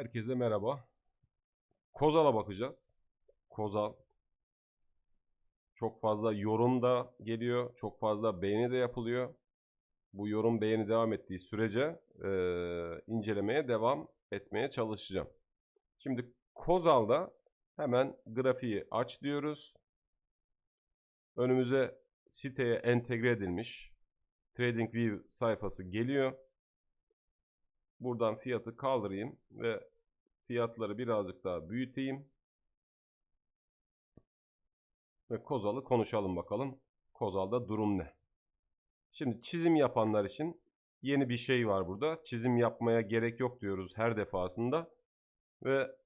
Herkese merhaba. Kozal'a bakacağız. Kozal. Çok fazla yorum da geliyor. Çok fazla beğeni de yapılıyor. Bu yorum beğeni devam ettiği sürece eee, incelemeye devam etmeye çalışacağım. Şimdi Kozal'da hemen grafiği aç diyoruz. Önümüze siteye entegre edilmiş TradingView sayfası geliyor. Buradan fiyatı kaldırayım ve fiyatları birazcık daha büyüteyim. Ve Kozal'ı konuşalım bakalım. Kozal'da durum ne? Şimdi çizim yapanlar için yeni bir şey var burada. Çizim yapmaya gerek yok diyoruz her defasında. Ve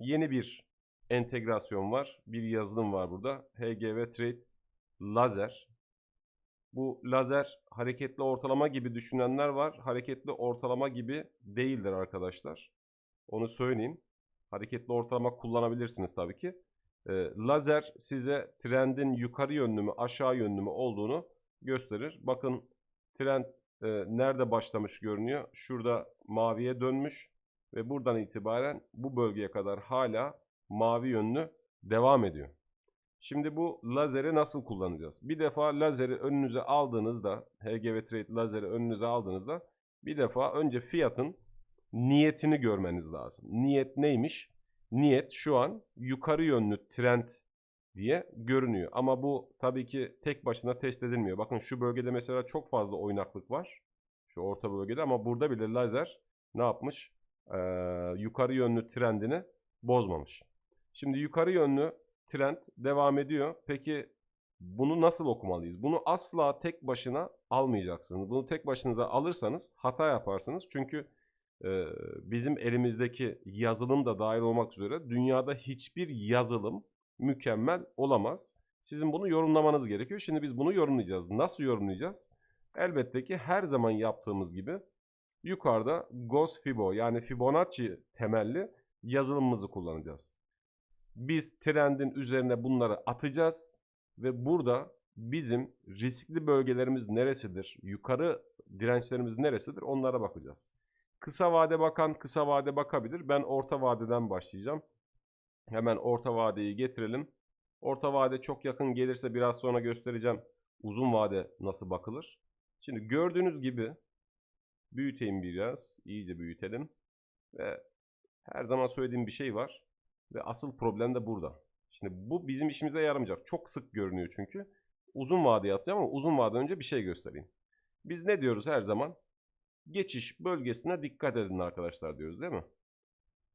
yeni bir entegrasyon var. Bir yazılım var burada. HGV Trade Lazer. Bu lazer hareketli ortalama gibi düşünenler var. Hareketli ortalama gibi değildir arkadaşlar. Onu söyleyeyim. Hareketli ortalama kullanabilirsiniz tabii ki. Ee, lazer size trendin yukarı yönlü mü aşağı yönlü mü olduğunu gösterir. Bakın trend e, nerede başlamış görünüyor. Şurada maviye dönmüş ve buradan itibaren bu bölgeye kadar hala mavi yönlü devam ediyor. Şimdi bu lazeri nasıl kullanacağız? Bir defa lazeri önünüze aldığınızda, HGV Trade lazeri önünüze aldığınızda bir defa önce fiyatın niyetini görmeniz lazım. Niyet neymiş? Niyet şu an yukarı yönlü trend diye görünüyor. Ama bu tabii ki tek başına test edilmiyor. Bakın şu bölgede mesela çok fazla oynaklık var. Şu orta bölgede ama burada bile lazer ne yapmış? Ee, yukarı yönlü trendini bozmamış. Şimdi yukarı yönlü trend devam ediyor. Peki bunu nasıl okumalıyız? Bunu asla tek başına almayacaksınız. Bunu tek başınıza alırsanız hata yaparsınız. Çünkü e, bizim elimizdeki yazılım da dahil olmak üzere dünyada hiçbir yazılım mükemmel olamaz. Sizin bunu yorumlamanız gerekiyor. Şimdi biz bunu yorumlayacağız. Nasıl yorumlayacağız? Elbette ki her zaman yaptığımız gibi yukarıda Gauss Fibo yani Fibonacci temelli yazılımımızı kullanacağız. Biz trendin üzerine bunları atacağız ve burada bizim riskli bölgelerimiz neresidir, yukarı dirençlerimiz neresidir onlara bakacağız. Kısa vade bakan kısa vade bakabilir. Ben orta vadeden başlayacağım. Hemen orta vadeyi getirelim. Orta vade çok yakın gelirse biraz sonra göstereceğim uzun vade nasıl bakılır. Şimdi gördüğünüz gibi büyüteyim biraz. iyice büyütelim. Ve her zaman söylediğim bir şey var. Ve asıl problem de burada. Şimdi bu bizim işimize yaramayacak. Çok sık görünüyor çünkü. Uzun vadeye atacağım ama uzun vadeden önce bir şey göstereyim. Biz ne diyoruz her zaman? Geçiş bölgesine dikkat edin arkadaşlar diyoruz değil mi?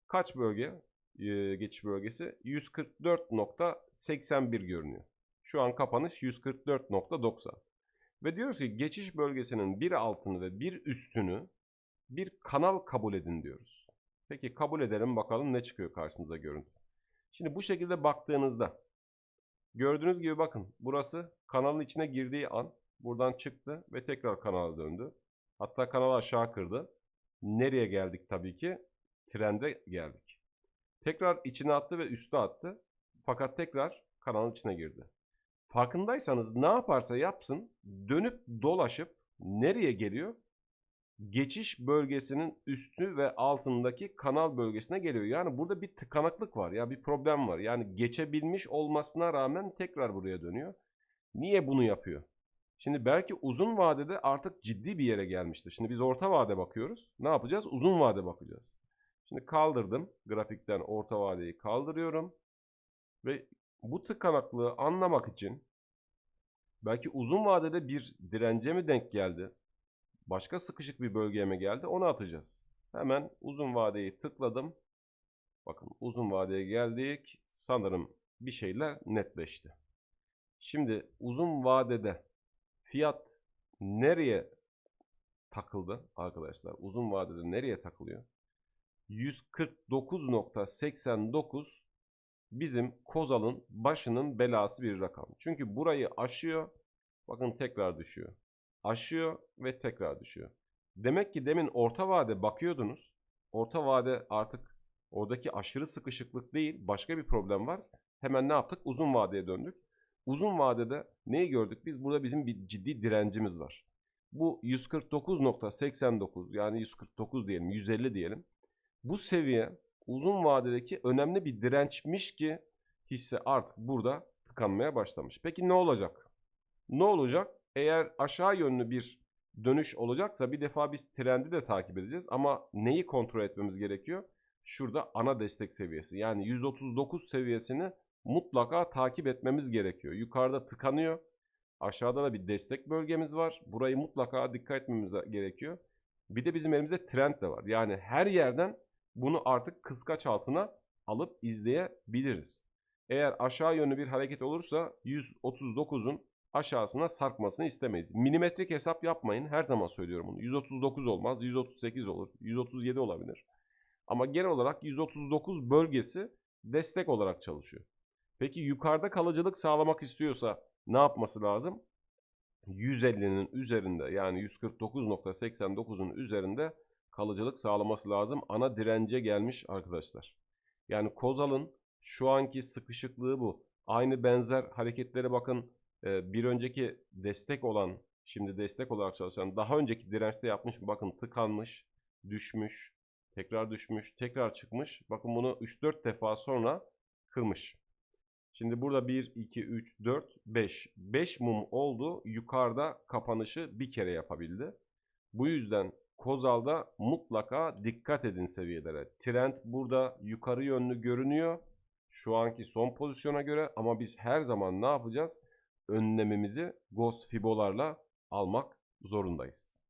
Kaç bölge? Ee, geçiş bölgesi 144.81 görünüyor. Şu an kapanış 144.90. Ve diyoruz ki geçiş bölgesinin bir altını ve bir üstünü bir kanal kabul edin diyoruz. Peki kabul edelim bakalım ne çıkıyor karşımıza görüntü. Şimdi bu şekilde baktığınızda gördüğünüz gibi bakın burası kanalın içine girdiği an buradan çıktı ve tekrar kanala döndü. Hatta kanalı aşağı kırdı. Nereye geldik tabii ki? Trende geldik. Tekrar içine attı ve üste attı. Fakat tekrar kanalın içine girdi. Farkındaysanız ne yaparsa yapsın dönüp dolaşıp nereye geliyor? Geçiş bölgesinin üstü ve altındaki kanal bölgesine geliyor. Yani burada bir tıkanıklık var ya bir problem var. Yani geçebilmiş olmasına rağmen tekrar buraya dönüyor. Niye bunu yapıyor? Şimdi belki uzun vadede artık ciddi bir yere gelmiştir. Şimdi biz orta vade bakıyoruz. Ne yapacağız? Uzun vade bakacağız. Şimdi kaldırdım. Grafikten orta vadeyi kaldırıyorum. Ve bu tıkanıklığı anlamak için belki uzun vadede bir dirence mi denk geldi? Başka sıkışık bir bölgeye mi geldi onu atacağız. Hemen uzun vadeyi tıkladım. Bakın uzun vadeye geldik. Sanırım bir şeyler netleşti. Şimdi uzun vadede fiyat nereye takıldı arkadaşlar? Uzun vadede nereye takılıyor? 149.89 bizim Kozal'ın başının belası bir rakam. Çünkü burayı aşıyor. Bakın tekrar düşüyor aşıyor ve tekrar düşüyor. Demek ki demin orta vade bakıyordunuz. Orta vade artık oradaki aşırı sıkışıklık değil başka bir problem var. Hemen ne yaptık? Uzun vadeye döndük. Uzun vadede neyi gördük? Biz burada bizim bir ciddi direncimiz var. Bu 149.89 yani 149 diyelim 150 diyelim. Bu seviye uzun vadedeki önemli bir dirençmiş ki hisse artık burada tıkanmaya başlamış. Peki ne olacak? Ne olacak? Eğer aşağı yönlü bir dönüş olacaksa bir defa biz trendi de takip edeceğiz ama neyi kontrol etmemiz gerekiyor? Şurada ana destek seviyesi yani 139 seviyesini mutlaka takip etmemiz gerekiyor. Yukarıda tıkanıyor. Aşağıda da bir destek bölgemiz var. Burayı mutlaka dikkat etmemiz gerekiyor. Bir de bizim elimizde trend de var. Yani her yerden bunu artık kıskaç altına alıp izleyebiliriz. Eğer aşağı yönlü bir hareket olursa 139'un aşağısına sarkmasını istemeyiz. Milimetrik hesap yapmayın. Her zaman söylüyorum bunu. 139 olmaz, 138 olur, 137 olabilir. Ama genel olarak 139 bölgesi destek olarak çalışıyor. Peki yukarıda kalıcılık sağlamak istiyorsa ne yapması lazım? 150'nin üzerinde yani 149.89'un üzerinde kalıcılık sağlaması lazım. Ana dirence gelmiş arkadaşlar. Yani Kozal'ın şu anki sıkışıklığı bu. Aynı benzer hareketleri bakın bir önceki destek olan şimdi destek olarak çalışan daha önceki dirençte yapmış bakın tıkanmış düşmüş tekrar düşmüş tekrar çıkmış bakın bunu 3-4 defa sonra kırmış. Şimdi burada 1, 2, 3, 4, 5. 5 mum oldu. Yukarıda kapanışı bir kere yapabildi. Bu yüzden Kozal'da mutlaka dikkat edin seviyelere. Trend burada yukarı yönlü görünüyor. Şu anki son pozisyona göre ama biz her zaman ne yapacağız? Önlemimizi Ghost Fibo'larla almak zorundayız.